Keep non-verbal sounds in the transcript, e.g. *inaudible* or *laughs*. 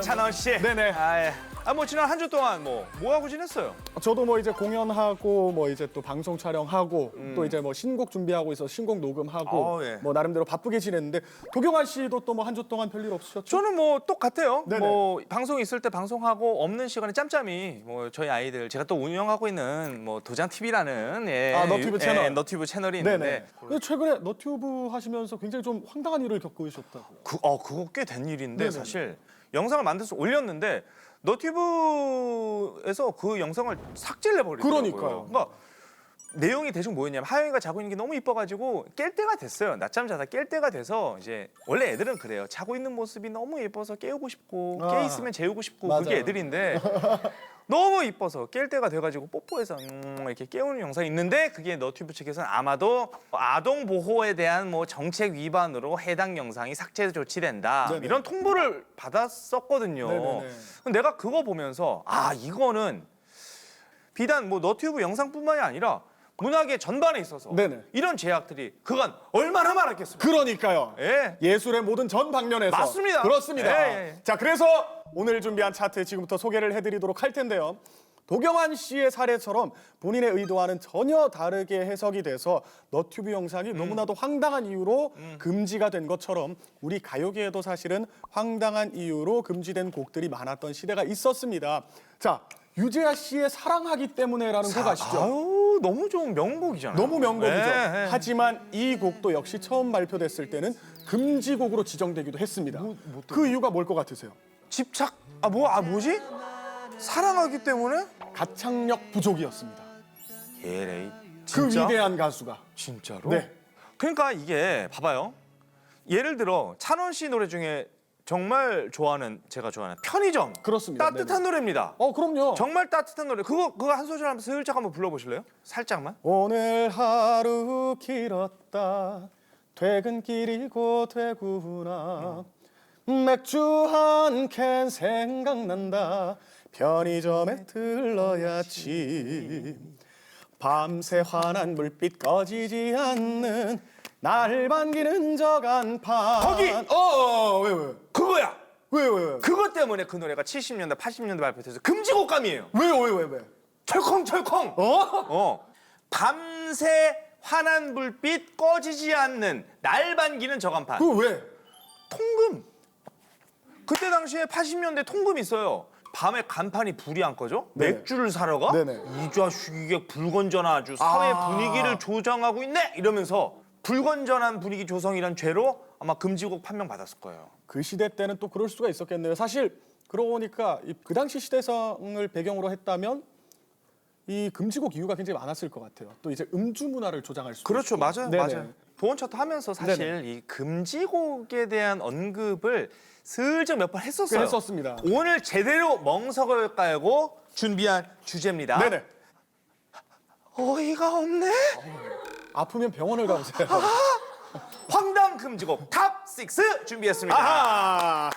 네, 찬원 씨. 네네. 아, 예. 아, 뭐 지난 한 주 동안 뭐 뭐 하고 지냈어요? 저도 뭐 이제 공연하고 뭐 이제 또 방송 촬영하고 또 이제 뭐 신곡 준비하고 있어 신곡 녹음하고 어, 예. 뭐 나름대로 바쁘게 지냈는데 도경환 씨도 또 뭐 한 주 동안 별일 없으셨죠? 저는 뭐 똑같아요. 네네. 뭐 방송 있을 때 방송하고 없는 시간에 짬짬이 뭐 저희 아이들 제가 또 운영하고 있는 뭐 도장 TV라는 예, 아, 너튜브 채널. 예, 너튜브 채널이 네네. 있는데 근데 최근에 너튜브 하시면서 굉장히 좀 황당한 일을 겪으셨다고. 그, 어 그거 꽤 된 일인데 네네. 사실 영상을 만들어서 올렸는데 너튜브에서 그 영상을 삭제를 해버리더라고요. 그러니까요. 그러니까 내용이 대충 뭐였냐면 하영이가 자고 있는 게 너무 이뻐가지고 깰 때가 됐어요. 낮잠 자다 깰 때가 돼서 이제 원래 애들은 그래요. 자고 있는 모습이 너무 예뻐서 깨우고 싶고 아. 깨 있으면 재우고 싶고 맞아요. 그게 애들인데 *laughs* 너무 이뻐서 깰 때가 돼가지고 뽀뽀해서 음 이렇게 깨우는 영상이 있는데 그게 너튜브 측에서는 아마도 아동 보호에 대한 뭐 정책 위반으로 해당 영상이 삭제 조치된다 네네. 이런 통보를 받았었거든요. 네네네. 내가 그거 보면서 아 이거는 비단 뭐 너튜브 영상뿐만이 아니라 문학의 전반에 있어서 네네. 이런 제약들이 그간 얼마나 많았겠습니까? 그러니까요. 예. 예술의 모든 전 방면에서 맞습니다. 그렇습니다. 예, 예, 예. 자, 그래서 오늘 준비한 차트 지금부터 소개를 해드리도록 할 텐데요. 도경환 씨의 사례처럼 본인의 의도와는 전혀 다르게 해석이 돼서 너튜브 영상이 너무나도 황당한 이유로 금지가 된 것처럼 우리 가요계에도 사실은 황당한 이유로 금지된 곡들이 많았던 시대가 있었습니다. 자, 유재하 씨의 사랑하기 때문에라는 곡 아시죠? 아유 너무 좋은 명곡이잖아요. 너무 명곡이죠. 예, 예. 하지만 이 곡도 역시 처음 발표됐을 때는 금지곡으로 지정되기도 했습니다. 뭐, 그 이유가 뭘 것 같으세요? 집착 아 뭐 아 뭐지? 사랑하기 때문에? 가창력 부족이었습니다. 예레이 그 진짜? 위대한 가수가. 진짜로? 네. 그러니까 이게 봐봐요. 예를 들어 찬원 씨 노래 중에 정말 좋아하는 제가 좋아하는 편의점 그렇습니다. 따뜻한 노래입니다. 어, 그럼요. 정말 따뜻한 노래. 그거 그거 한 소절 한번 슬쩍 한번 불러보실래요? 살짝만. 오늘 하루 길었다. 퇴근길이 곧 되구나. 맥주 한 캔 생각난다. 편의점에 들러야지. 밤새 환한 불빛 꺼지지 않는 날 반기는 저 간판. 거기! 어, 어, 왜, 왜? 그거야. 왜, 왜, 왜? 그것 때문에 그 노래가 70년대, 80년대 발표돼서 금지곡감이에요. 왜요, 왜, 왜, 왜? 철컹철컹. 어? 어. 밤새 환한 불빛 꺼지지 않는 날 반기는 저간판. 그 왜? 통금. 그때 당시에 80년대 통금이 있어요. 밤에 간판이 불이 안 꺼져? 네. 맥주를 사러 가? 네네. 이 자식 이게 불건전한 아주 사회 아. 분위기를 조장하고 있네 이러면서 불건전한 분위기 조성이란 죄로 아마 금지곡 판명 받았을 거예요. 그 시대 때는 또 그럴 수가 있었겠네요. 사실 그러고 보니까 이- 그 당시 시대성을 배경으로 했다면 이 금지곡 이유가 굉장히 많았을 것 같아요. 또 이제 음주 문화를 조장할 수 그렇죠, 있고. 맞아요, 네네. 맞아요. 보원 차트 하면서 사실 네네. 이 금지곡에 대한 언급을 슬쩍 몇번꽤 했었어요. 했었습니다. 오늘 제대로 멍석을 깔고 준비한 주제입니다. 네네. 어이가 없네. 아프면 병원을 가보세요. 황당 금지곡 탑 6 준비했습니다. 아하.